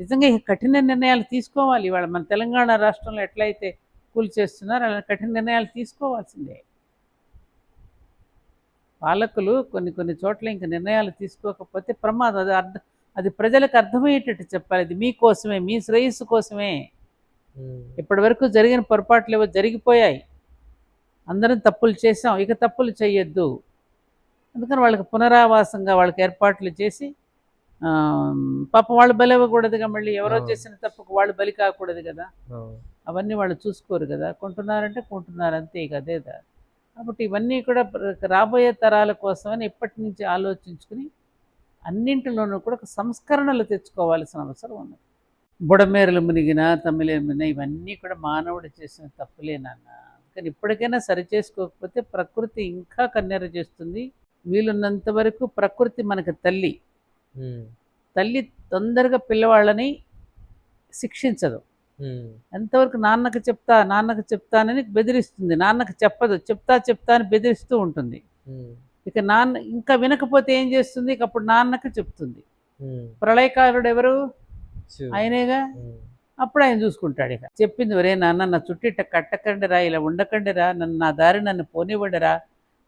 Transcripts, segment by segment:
నిజంగా ఈ కఠిన నిర్ణయాలు తీసుకోవాలి. ఇవాళ మన తెలంగాణ రాష్ట్రంలో ఎట్లయితే కూలి చేస్తున్నారో అలా కఠిన నిర్ణయాలు తీసుకోవాల్సిందే. పాలకులు కొన్ని కొన్ని చోట్ల ఇంక నిర్ణయాలు తీసుకోకపోతే ప్రమాదం. అది అర్థం అది ప్రజలకు అర్థమయ్యేటట్టు చెప్పాలి. ఇది మీకోసమే మీ శ్రేయస్సు కోసమే. ఇప్పటి వరకు జరిగిన పొరపాట్లు ఏవో జరిగిపోయాయి. అందరం తప్పులు చేసాం ఇక తప్పులు చేయొద్దు అందుకని వాళ్ళకి పునరావాసంగా వాళ్ళకి ఏర్పాట్లు చేసి పాపం వాళ్ళు బలి ఇవ్వకూడదుగా మళ్ళీ. ఎవరో. చేసిన తప్పుకు వాళ్ళు బలి కాకూడదు కదా. అవును. అవన్నీ వాళ్ళు చూసుకోరు కదా. కొంటున్నారంటే కొంటున్నారు అంతే ఇక అదే దారి కాబట్టి ఇవన్నీ కూడా రాబోయే తరాల కోసమని ఇప్పటి నుంచి ఆలోచించుకుని అన్నింటిలోనూ కూడా ఒక సంస్కరణలు తెచ్చుకోవాల్సిన అవసరం ఉంది బుడమేరలు మునిగిన తమిళేరు మునిగిన ఇవన్నీ కూడా మానవుడు చేసిన తప్పులే నాన్న. కానీ ఇప్పటికైనా సరి చేసుకోకపోతే ప్రకృతి ఇంకా కన్నెర చేస్తుంది. వీలున్నంత వరకు ప్రకృతి మనకు తల్లి. తల్లి తొందరగా పిల్లవాళ్ళని శిక్షించదు. ఎంతవరకు నాన్నకు చెప్తా నాన్నకు చెప్తానని బెదిరిస్తుంది. నాన్నకు చెప్పదు. చెప్తా చెప్తా అని బెదిరిస్తూ ఉంటుంది. ఇక నాన్న ఇంకా వినకపోతే ఏం చేస్తుంది? ఇక అప్పుడు నాన్నకు చెప్తుంది. ప్రళయకారుడు ఎవరు. ఆయనేగా. అప్పుడు ఆయన చూసుకుంటాడు ఇక. చెప్పింది ఒరే నాన్న నా చుట్టిట కట్టకండిరా ఇలా ఉండకండిరా నన్ను నా దారి నన్ను పోనివ్వడరా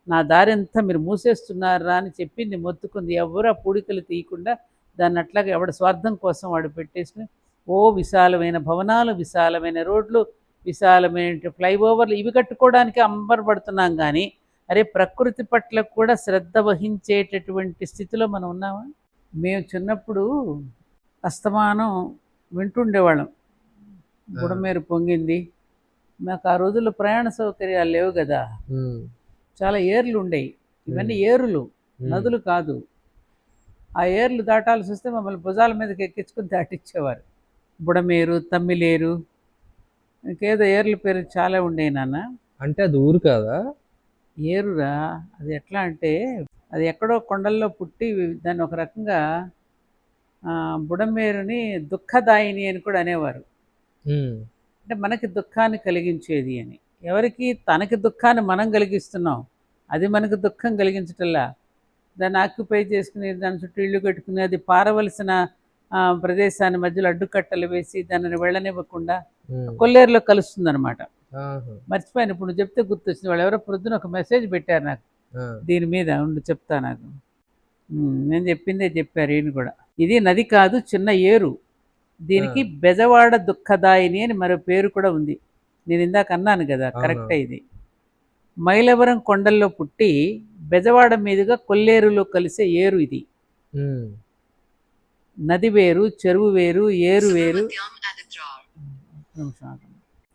నా దారి అంతా మీరు మూసేస్తున్నారా? అని చెప్పింది మొత్తుకుంది. ఎవరు ఆ పూడికలు తీయకుండా దాన్ని అట్లాగే ఎవడ స్వార్థం కోసం వాడు పెట్టేసుకుని ఓ విశాలమైన భవనాలు విశాలమైన రోడ్లు విశాలమైన ఫ్లైఓవర్లు ఇవి కట్టుకోవడానికి అంబరపడుతున్నాం కానీ అరే ప్రకృతి పట్ల కూడా శ్రద్ధ వహించేటటువంటి స్థితిలో మనం ఉన్నామా? మేము చిన్నప్పుడు అస్తమానం వింటుండేవాళ్ళం. బుడమేరు పొంగింది. మాకు ఆ రోజుల్లో ప్రయాణ సౌకర్యాలు లేవు కదా. చాలా ఏర్లు ఉండేవి ఇవన్నీ. ఏరులు. నదులు కాదు. ఆ ఏర్లు దాటాల్సి వస్తే మమ్మల్ని భుజాల మీదకి ఎక్కించుకుని దాటించేవారు బుడమేరు తమ్మిలేరు ఇంకేదో ఏర్ల పేరు చాలా ఉండేవి నాన్న. అంటే అది ఊరు కాదా? ఏరురా అది ఎట్లా అంటే అది ఎక్కడో కొండల్లో పుట్టి దాన్ని ఒక రకంగా బుడమేరుని దుఃఖదాయిని అని కూడా అనేవారు. అంటే మనకి దుఃఖాన్ని కలిగించేది అని. ఎవరికి తనకి దుఃఖాన్ని మనం కలిగిస్తున్నాం అది మనకు దుఃఖం కలిగించటల్లా దాన్ని ఆక్యుపై చేసుకుని దాని చుట్టూ ఇల్లు కట్టుకుని అది పారవలసిన ప్రదేశాన్ని మధ్యలో అడ్డుకట్టలు వేసి దానిని వెళ్ళనివ్వకుండా. కొల్లేరులో కలుస్తుంది అనమాట. మర్చిపోయాను. ఇప్పుడు నువ్వు చెప్తే గుర్తొచ్చింది. వాళ్ళు ఎవరో ప్రొద్దున ఒక మెసేజ్ పెట్టారు నాకు. దీని మీద ఉండి చెప్తా నాకు. నేను చెప్పిందే చెప్పారు ఈయన కూడా. ఇది నది కాదు చిన్న ఏరు. దీనికి బెజవాడ దుఃఖదాయిని అని మరో పేరు కూడా ఉంది. నేను ఇందాక అన్నాను కదా. కరెక్టే ఇది? మైలవరం కొండల్లో పుట్టి బెజవాడ మీదుగా కొల్లేరులో కలిసే ఏరు ఇది. నది వేరు చెరువు వేరు ఏరు వేరు. ఆగండి.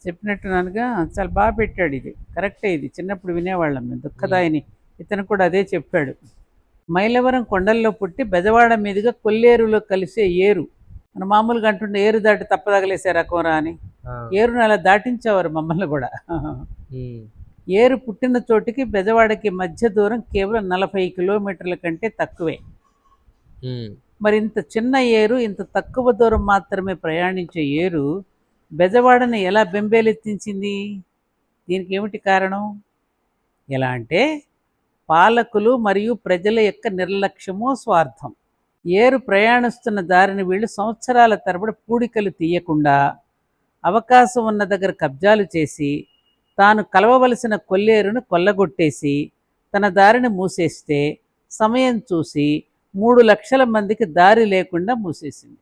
చెప్పినట్టున్నానుగా చాలా బాగా పెట్టాడు ఇది. కరెక్టే ఇది. చిన్నప్పుడు వినేవాళ్ళం మేము. దుఃఖదాయిని. ఇతను కూడా అదే చెప్పాడు. మైలవరం కొండల్లో పుట్టి బెజవాడ మీదుగా కొల్లేరులో కలిసే ఏరు. మన మామూలుగా అంటుండే ఏరు దాటి తప్పదగలేసారు అకోరా అని. ఏరును అలా దాటించేవారు మమ్మల్ని కూడా. ఏరు పుట్టిన చోటికి బెజవాడకి మధ్య దూరం కేవలం నలభై కిలోమీటర్ల కంటే తక్కువే. మరి ఇంత చిన్న ఏరు ఇంత తక్కువ దూరం మాత్రమే ప్రయాణించే ఏరు బెజవాడని ఎలా బెంబేలెత్తించింది? దీనికి ఏమిటి కారణం? ఎలా అంటే పాలకులు మరియు ప్రజల యొక్క నిర్లక్ష్యము స్వార్థం. ఏరు ప్రయాణిస్తున్న దారిని వీళ్ళు సంవత్సరాల తరబడి పూడికలు తీయకుండా అవకాశం ఉన్న దగ్గర కబ్జాలు చేసి తాను కలవవలసిన కొల్లేరును కొల్లగొట్టేసి తన దారిని మూసేస్తే సమయం చూసి మూడు లక్షల మందికి దారి లేకుండా మూసేసింది.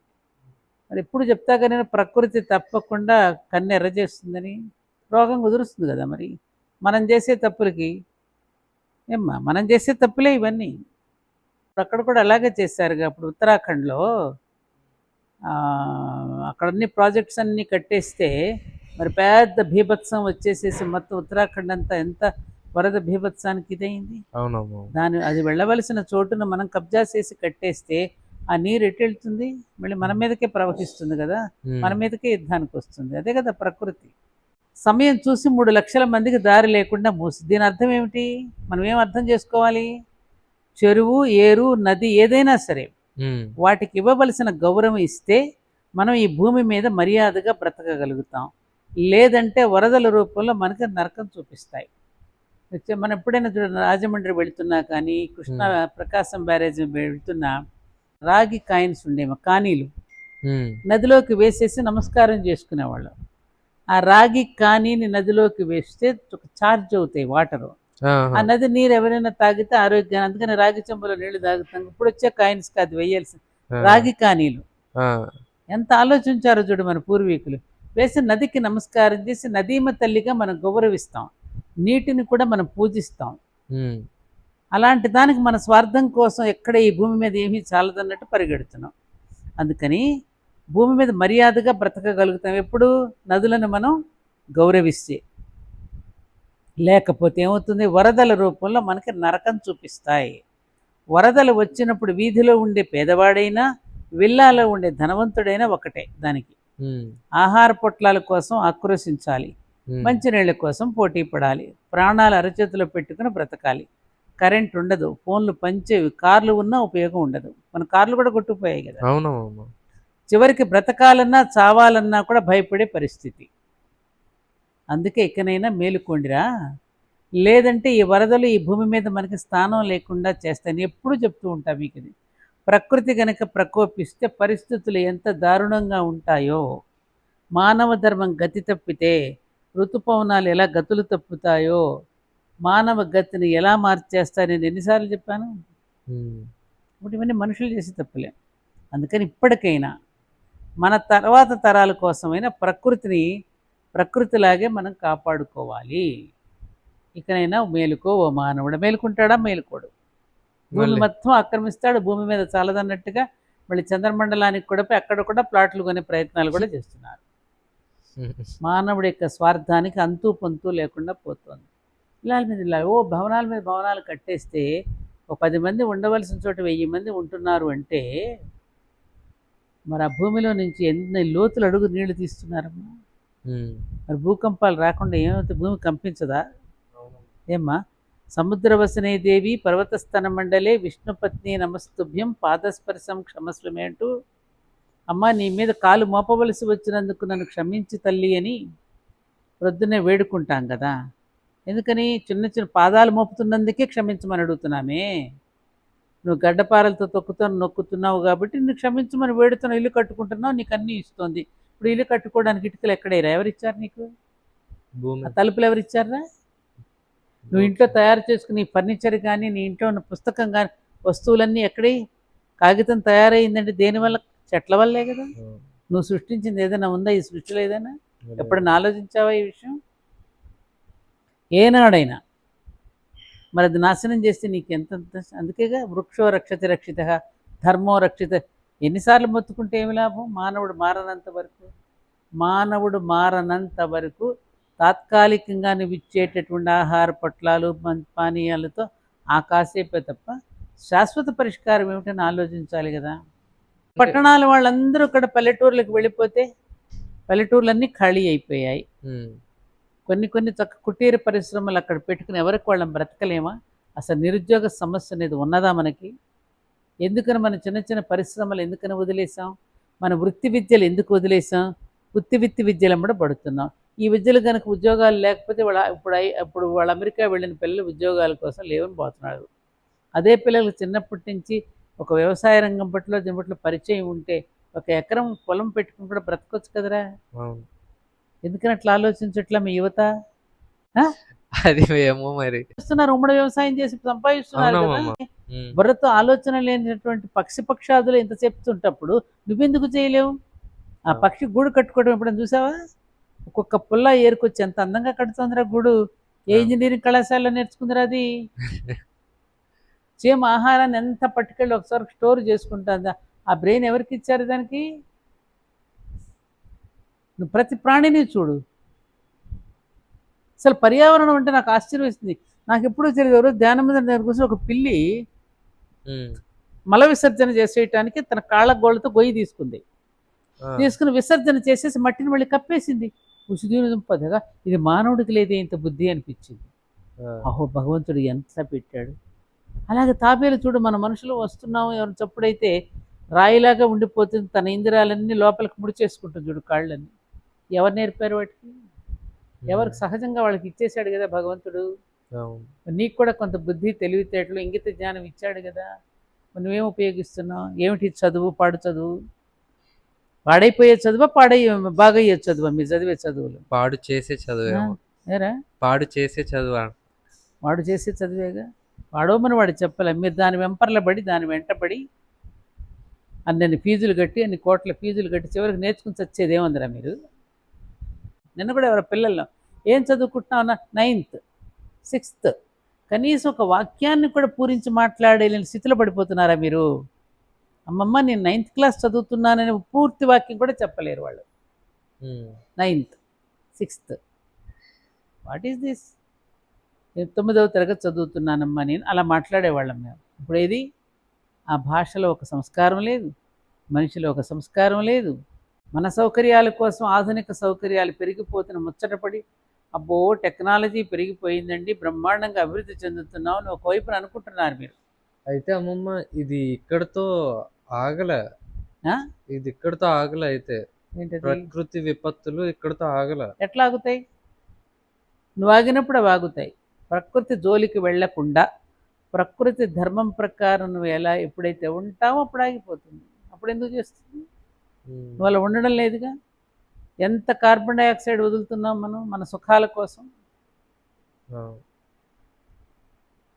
మరి ఎప్పుడు చెప్తాగా నేను? ప్రకృతి తప్పకుండా కన్నెర్ర చేస్తుందని. రోగం కుదురుస్తుంది కదా మరి. మనం చేసే తప్పులకి. ఏమ్మా మనం చేసే తప్పులే ఇవన్నీ. అక్కడ కూడా అలాగే చేశారు అప్పుడు ఉత్తరాఖండ్లో అక్కడన్ని అక్కడ అన్ని ప్రాజెక్ట్స్ అన్నీ కట్టేస్తే మరి పెద్ద భీభత్సం వచ్చేసేసి మొత్తం ఉత్తరాఖండ్ అంతా ఎంత వరద భీభత్సానికి ఇదైంది? దాని అది వెళ్ళవలసిన చోటును మనం కబ్జా చేసి కట్టేస్తే ఆ నీరు ఎటు వెళ్తుంది? మళ్ళీ మన మీదకే ప్రవహిస్తుంది కదా. మన మీదకే యుద్ధానికి వస్తుంది. అదే కదా ప్రకృతి. సమయం చూసి మూడు లక్షల మందికి దారి లేకుండా మూసి. దీని అర్థం ఏమిటి? మనం ఏం అర్థం చేసుకోవాలి? చెరువు ఏరు నది ఏదైనా సరే. వాటికి ఇవ్వవలసిన గౌరవం ఇస్తే మనం ఈ భూమి మీద మర్యాదగా బ్రతకగలుగుతాం. లేదంటే వరదల రూపంలో మనకి నరకం చూపిస్తాయి. వచ్చే- మనం ఎప్పుడైనా చూడండి రాజమండ్రి వెళుతున్నా కానీ కృష్ణా ప్రకాశం బ్యారేజ్ వెళ్తున్నా రాగి కాయిన్స్ ఉండేమో కానీలు. నదిలోకి వేసేసి నమస్కారం చేసుకునేవాళ్ళం. ఆ రాగి కానీని నదిలోకి వేస్తే చార్జ్ అవుతాయి వాటరు. ఆ నది నీరు ఎవరైనా తాగితే ఆరోగ్యాన్ని అందుకని రాగి చెంబులో నీళ్ళు తాగుతాం. ఇప్పుడు వచ్చే కాయిన్స్ కాదు వేయాల్సి రాగి కానీలు. ఎంత ఆలోచించారో చూడు మన పూర్వీకులు. వేసి నదికి నమస్కారం చేసి నదీమ తల్లిగా మనం గౌరవిస్తాం. నీటిని కూడా మనం పూజిస్తాం. అలాంటి దానికి మన స్వార్థం కోసం ఎక్కడ ఈ భూమి మీద ఏమీ చాలదన్నట్టు పరిగెడుతున్నాం. అందుకని భూమి మీద మర్యాదగా బ్రతకగలుగుతాం ఎప్పుడు? నదులను మనం గౌరవిస్తే. లేకపోతే ఏమవుతుంది? వరదల రూపంలో మనకి నరకం చూపిస్తాయి. వరదలు వచ్చినప్పుడు వీధిలో ఉండే పేదవాడైనా విల్లాలో ఉండే ధనవంతుడైనా ఒకటే దానికి. ఆహార పొట్లాల కోసం ఆక్రోశించాలి. మంచినీళ్ళ కోసం పోటీ పడాలి. ప్రాణాలు అరచేతిలో పెట్టుకుని బ్రతకాలి. కరెంట్ ఉండదు. ఫోన్లు పంచేవి కార్లు ఉన్నా ఉపయోగం ఉండదు. మన కార్లు కూడా కొట్టుకుపోయాయి కదా. అవునవును. చివరికి బ్రతకాలన్నా చావాలన్నా కూడా భయపడే పరిస్థితి. అందుకే ఇకనైనా మేలుకోండిరా. లేదంటే ఈ వరదలు ఈ భూమి మీద మనకి స్థానం లేకుండా చేస్తాయని ఎప్పుడు చెప్తూ ఉంటా మీకు ఇది. ప్రకృతి గనక ప్రకోపిస్తే పరిస్థితులు ఎంత దారుణంగా ఉంటాయో మానవ ధర్మం గతి తప్పితే ఋతుపవనాలు ఎలా గతులు తప్పుతాయో మానవ గతిని ఎలా మార్చేస్తాయని నేను ఎన్నిసార్లు చెప్పాను? ఇప్పుడు ఇవన్నీ మనుషులు చేసే తప్పులే. అందుకని ఇప్పటికైనా మన తర్వాత తరాల కోసమైనా ప్రకృతిని ప్రకృతిలాగే మనం కాపాడుకోవాలి. ఇకనైనా మేలుకో ఓ మానవుడు. మేలుకుంటాడా? మేలుకోడు. భూమి. మొత్తం ఆక్రమిస్తాడు భూమి మీద చాలదన్నట్టుగా మళ్ళీ చంద్రమండలానికి కూడా పోయి అక్కడ కూడా ప్లాట్లు కొనే ప్రయత్నాలు కూడా చేస్తున్నారు. మానవుడి యొక్క స్వార్థానికి అంతు పొంతు లేకుండా పోతుంది. ఇలాల మీద ఇలా ఓ భవనాల మీద భవనాలు కట్టేస్తే ఒక పది మంది ఉండవలసిన చోట వెయ్యి మంది ఉంటున్నారు అంటే మరి ఆ భూమిలో నుంచి ఎన్ని లోతులు అడుగు నీళ్ళు తీస్తున్నారమ్మా? మరి భూకంపాలు రాకుండా ఏమవుతుంది భూమి కంపించదా? ఏమ్మా? సముద్రవసనే దేవి పర్వతస్థన మండలే విష్ణుపత్ని నమస్తుభ్యం పాదస్పర్శం క్షమస్వమే అంటూ అమ్మ నీ మీద కాలు మోపవలసి వచ్చినందుకు నన్ను క్షమించి తల్లి అని ప్రొద్దునే వేడుకుంటాం కదా. ఎందుకని చిన్న చిన్న పాదాలు మోపుతున్నందుకే క్షమించమని అడుగుతున్నామే. నువ్వు గడ్డపారలతో తొక్కుతూ నొక్కుతున్నావు కాబట్టి నువ్వు క్షమించమని వేడుతున్నావు ఇల్లు కట్టుకుంటున్నావు నీకు అన్నీ ఇస్తుంది. ఇప్పుడు ఇల్లు కట్టుకోవడానికి ఇటుకలు ఎక్కడేరా ఎవరిచ్చారు నీకు? తలుపులు ఎవరిచ్చారా నువ్వు ఇంట్లో తయారు చేసుకుని ఫర్నిచర్ కానీ నీ ఇంట్లో ఉన్న పుస్తకం కానీ వస్తువులన్నీ ఎక్కడి? కాగితం తయారైందంటే దేనివల్ల చెట్ల వల్లే కదా. నువ్వు సృష్టించింది ఏదైనా ఉందా? ఈ సృష్టిలో ఏదైనా. ఎప్పుడైనా ఆలోచించావా ఈ విషయం? ఏనాడైనా. మరి అది నాశనం చేస్తే నీకు ఎంత అందుకేగా వృక్షో రక్షతి రక్షిత ధర్మో రక్షిత. ఎన్నిసార్లు మొత్తుకుంటే ఏమి లాభం? మానవుడు మారనంత వరకు. మానవుడు మారనంత వరకు తాత్కాలికంగా నువ్వు ఇచ్చేటటువంటి ఆహార పొట్లాలు పానీయాలతో ఆ కాసేపే తప్ప శాశ్వత పరిష్కారం ఏమిటని ఆలోచించాలి కదా. పట్టణాల వాళ్ళందరూ ఇక్కడ పల్లెటూర్లకు వెళ్ళిపోతే పల్లెటూర్లన్నీ ఖాళీ అయిపోయాయి. కొన్ని కొన్ని చక్క కుటీర పరిశ్రమలు అక్కడ పెట్టుకుని ఎవరికి వాళ్ళని బ్రతకలేమా? అసలు నిరుద్యోగ సమస్య అనేది ఉన్నదా మనకి? ఎందుకని మన చిన్న చిన్న పరిశ్రమలు ఎందుకని వదిలేసాం మన వృత్తి విద్యలు ఎందుకు వదిలేసాం వృత్తి విత్తి విద్యలు కూడా పడుతున్నాం. ఈ విద్యలు కనుక ఉద్యోగాలు లేకపోతే వాళ్ళ ఇప్పుడు అప్పుడు వాళ్ళ అమెరికా వెళ్ళిన పిల్లలు ఉద్యోగాల కోసం లేవని పోతున్నారు. అదే పిల్లలకు చిన్నప్పటి నుంచి ఒక వ్యవసాయ రంగం పట్ల దీని పట్ల పరిచయం ఉంటే ఒక ఎకరం పొలం పెట్టుకుని కూడా బ్రతకొచ్చు కదరా? ఎందుకని అట్లా ఆలోచించట్లా మీ యువత? అది ఏమో మరి. చేస్తున్నారు ఉమ్మడి వ్యవసాయం చేసి సంపాదిస్తున్నారు బుర్రతో ఆలోచన లేనటువంటి పక్షి పక్షాదులు ఎంత చెప్తుంటప్పుడు నువ్వెందుకు చేయలేవు? ఆ. పక్షి గూడు కట్టుకోవడం ఎప్పుడైనా చూసావా? ఒక్కొక్క పుల్ల ఏరుకొచ్చి ఎంత అందంగా కడుతుందిరా గూడు? ఏ. ఇంజనీరింగ్ కళాశాలలో నేర్చుకుందిరా అది? సేమ్ ఆహారాన్ని ఎంత పట్టుకెళ్ళి ఒకసారి స్టోర్ చేసుకుంటుందా? ఆ బ్రెయిన్ ఎవరికి ఇచ్చారు దానికి? నువ్వు ప్రతి ప్రాణిని చూడు. అసలు పర్యావరణం అంటే నాకు ఆశ్చర్యం వేస్తుంది నాకు ఎప్పుడూ తెలియదు ఎవరో ధ్యానం మీద దగ్గర కూర్చొని ఒక పిల్లి మల విసర్జన చేసేయటానికి తన కాళ్ళ గోళ్ళతో గొయ్యి తీసుకుంది. తీసుకుని విసర్జన చేసేసి మట్టిని మళ్ళీ కప్పేసింది. ఉసిదీని దుంపదగా ఇది మానవుడికి లేదే ఇంత బుద్ధి అనిపించింది. అహో భగవంతుడు ఎంత పెట్టాడు? అలాగే తాబేలు చూడు మన మనుషులు వస్తున్నాము ఎవరు చప్పుడైతే రాయిలాగా ఉండిపోతుంది తన ఇందిరాలన్నీ లోపలికి ముడిచేసుకుంటుంది చూడు కాళ్ళని. ఎవరు నేర్పారు వాటికి? ఎవరికి సహజంగా వాళ్ళకి ఇచ్చేశాడు కదా భగవంతుడు? నీకు కూడా కొంత బుద్ధి తెలివితేటలు ఇంగిత జ్ఞానం ఇచ్చాడు కదా. నువ్వేం ఉపయోగిస్తున్నావు? ఏమిటి చదువు పాడు చదువు? పాడైపోయే చదువా పాడయ్యే బాగయ్యే చదువా? మీరు చదివే చదువులు. పాడు చేసే చదువేమో ఏరా? పాడు చేసే చదువు? వాడు చేసే చదివేగా? వాడోమని వాడు చెప్పలే మీరు దాని వెంపర్ల పడి దాని వెంటపడి అన్ని ఫీజులు కట్టి అన్ని కోట్ల ఫీజులు కట్టి చివరికి నేర్చుకుని చచ్చేది ఏముందిరా మీరు? నిన్న కూడా ఎవరో పిల్లల్లో ఏం చదువుకుంటున్నావు నైన్త్ సిక్స్త్. కనీసం ఒక వాక్యాన్ని కూడా పూరించి మాట్లాడలేని స్థితిలో పడిపోతున్నారా మీరు? అమ్మమ్మ నేను నైన్త్ క్లాస్ చదువుతున్నానని పూర్తి వాక్యం కూడా చెప్పలేరు వాళ్ళు. Ninth sixth what is this నేను తొమ్మిదవ తరగతి చదువుతున్నానమ్మా నేను. అలా మాట్లాడేవాళ్ళం మేము. ఇప్పుడు ఏది? ఆ భాషలో ఒక సంస్కారం లేదు. మనిషిలో ఒక సంస్కారం లేదు. మన సౌకర్యాల కోసం ఆధునిక సౌకర్యాలు పెరిగిపోతున్న ముచ్చటపడి అబ్బో టెక్నాలజీ పెరిగిపోయిందండి బ్రహ్మాండంగా అభివృద్ధి చెందుతున్నాం అని ఒకవైపున అనుకుంటున్నారు మీరు. అయితే అమ్మమ్మ ఇది ఇక్కడతో ఆగలే? ఇది ఇక్కడతో ఆగలే అయితే. ప్రకృతి విపత్తులు ఇక్కడతో ఆగలే. ఎట్లా ఆగుతాయి? నువ్వు ఆగినప్పుడు అవి ఆగుతాయి. ప్రకృతి జోలికి వెళ్ళకుండా ప్రకృతి ధర్మం ప్రకారం నువ్వు ఎలా ఎప్పుడైతే ఉంటావో అప్పుడు ఆగిపోతుంది. అప్పుడు ఎందుకు చేస్తుంది? నువ్వు అలా ఉండడం లేదుగా? ఎంత కార్బన్ డైఆక్సైడ్ వదులుతున్నాం మనం మన సుఖాల కోసం?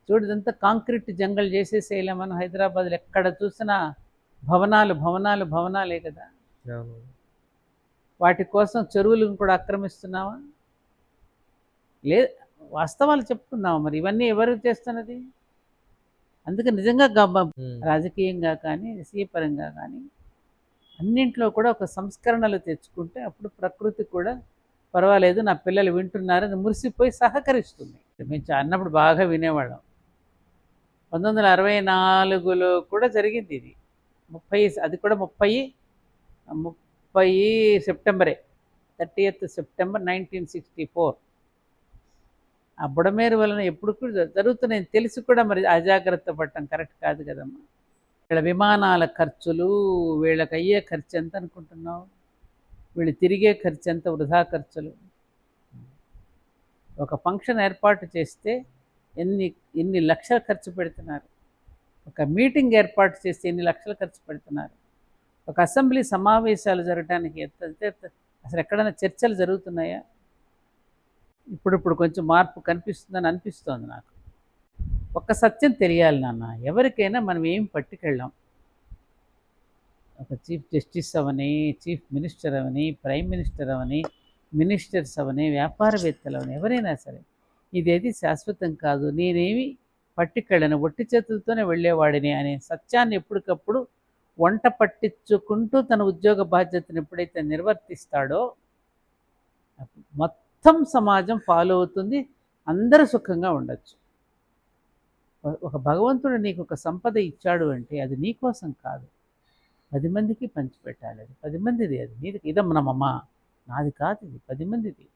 చూడు ఇదంతా కాంక్రీట్ జంగల్ చేసేసేయలే మనం హైదరాబాద్లో. ఎక్కడ చూసినా భవనాలు భవనాలు భవనాలే కదా. వాటి కోసం చెరువులను కూడా ఆక్రమిస్తున్నావా లే వాస్తవాలు చెప్పుకున్నావా మరి? ఇవన్నీ ఎవరు చేస్తున్నది? అందుకే నిజంగా గబ్బ రాజకీయంగా కానీ పరంగా కానీ అన్నింట్లో కూడా ఒక సంస్కరణలు తెచ్చుకుంటే అప్పుడు ప్రకృతి కూడా పర్వాలేదు నా పిల్లలు వింటున్నారని మురిసిపోయి సహకరిస్తుంది. మేము అన్నప్పుడు బాగా వినేవాళ్ళం. పంతొమ్మిది వందల అరవై నాలుగులో కూడా జరిగింది ఇది. ముప్పై అది కూడా ముప్పై ముప్పై సెప్టెంబరే. Thirtieth September nineteen sixty four. ఆ బుడమేరు వలన ఎప్పుడు కూడా జరుగుతున్నాయి. తెలిసి కూడా మరి అజాగ్రత్త పడటం కరెక్ట్ కాదు కదమ్మా. వీళ్ళ విమానాల ఖర్చులు వీళ్ళకి అయ్యే ఖర్చు ఎంత అనుకుంటున్నావు? వీళ్ళు తిరిగే ఖర్చు ఎంత? వృధా ఖర్చులు. ఒక ఫంక్షన్ ఏర్పాటు చేస్తే ఎన్ని ఎన్ని లక్షలు ఖర్చు పెడుతున్నారు? ఒక మీటింగ్ ఏర్పాటు చేసి ఎన్ని లక్షలు ఖర్చు పెడుతున్నారు? ఒక అసెంబ్లీ సమావేశాలు జరగడానికి ఎంత అసలు ఎక్కడైనా చర్చలు జరుగుతున్నాయా? ఇప్పుడిప్పుడు కొంచెం మార్పు కనిపిస్తుందని అనిపిస్తోంది నాకు. ఒక్క సత్యం తెలియాలి నాన్న. ఎవరికైనా మనం ఏం పట్టుకెళ్ళాం? ఒక చీఫ్ జస్టిస్ అవని చీఫ్ మినిస్టర్ అవని ప్రైమ్ మినిస్టర్ అవని మినిస్టర్స్ అవని వ్యాపారవేత్తలు అవని ఎవరైనా సరే ఇదేది శాశ్వతం కాదు. నేనేమి పట్టుకెళ్ళను ఒట్టి చేతులతోనే వెళ్ళేవాడిని అనే సత్యాన్ని ఎప్పటికప్పుడు వంట పట్టించుకుంటూ తన ఉద్యోగ బాధ్యతను ఎప్పుడైతే నిర్వర్తిస్తాడో మొత్తం సమాజం ఫాలో అవుతుంది. అందరూ సుఖంగా ఉండొచ్చు. ఒక- భగవంతుడు నీకు ఒక సంపద ఇచ్చాడు అంటే అది నీ కోసం కాదు. పది మందికి పంచిపెట్టాలి అది. పది మందిది అది. నీది ఇదమ్మనమ్మమ్మ నాది కాదు ఇది. పది మందిది.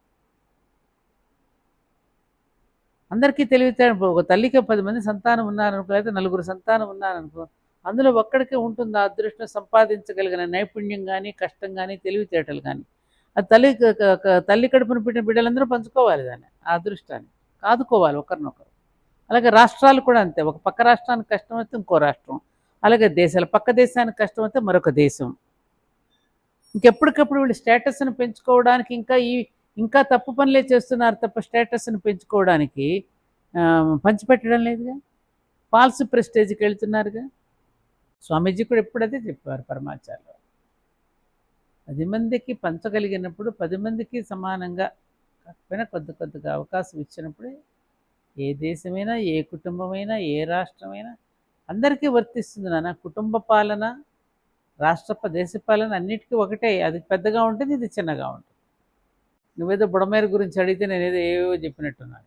అందరికీ తెలివితే ఒక తల్లికి పది మంది సంతానం ఉన్నారనుకో అయితే నలుగురు సంతానం ఉన్నారనుకో అందులో ఒక్కడికే ఉంటుంది ఆ అదృష్టం సంపాదించగలిగిన నైపుణ్యం కానీ కష్టం కానీ తెలివితేటలు కానీ ఆ తల్లి తల్లి కడుపున పుట్టిన బిడ్డలందరూ పంచుకోవాలి దాన్ని ఆ అదృష్టాన్ని. కాదుకోవాలి ఒకరినొకరు. అలాగే రాష్ట్రాలు కూడా అంతే. ఒక పక్క రాష్ట్రానికి కష్టం అయితే ఇంకో రాష్ట్రం. అలాగే దేశాలు పక్క దేశానికి కష్టం అయితే మరొక దేశం. ఇంకెప్పటికప్పుడు వీళ్ళు స్టేటస్ని పెంచుకోవడానికి ఇంకా ఈ ఇంకా తప్పు పనులే చేస్తున్నారు తప్ప స్టేటస్ని పెంచుకోవడానికి పంచిపెట్టడం లేదుగా? ఫాల్స్ ప్రెస్టేజ్కి వెళ్తున్నారుగా? స్వామీజీ కూడా ఎప్పుడైతే చెప్పారు పరమాచార్యులు. పది మందికి పంచగలిగినప్పుడు పది మందికి సమానంగా కాకపోయినా కొద్ది కొద్దిగా అవకాశం ఇచ్చినప్పుడే ఏ దేశమైనా ఏ కుటుంబమైనా ఏ రాష్ట్రమైనా అందరికీ వర్తిస్తుంది నాన్న. కుటుంబ పాలన రాష్ట్ర దేశ పాలన అన్నిటికీ ఒకటే. అది పెద్దగా ఉంటుంది ఇది చిన్నగా ఉంటుంది. నువ్వేదో బుడమేరు గురించి అడిగితే నేను ఏదో ఏవో చెప్పినట్టున్నాను.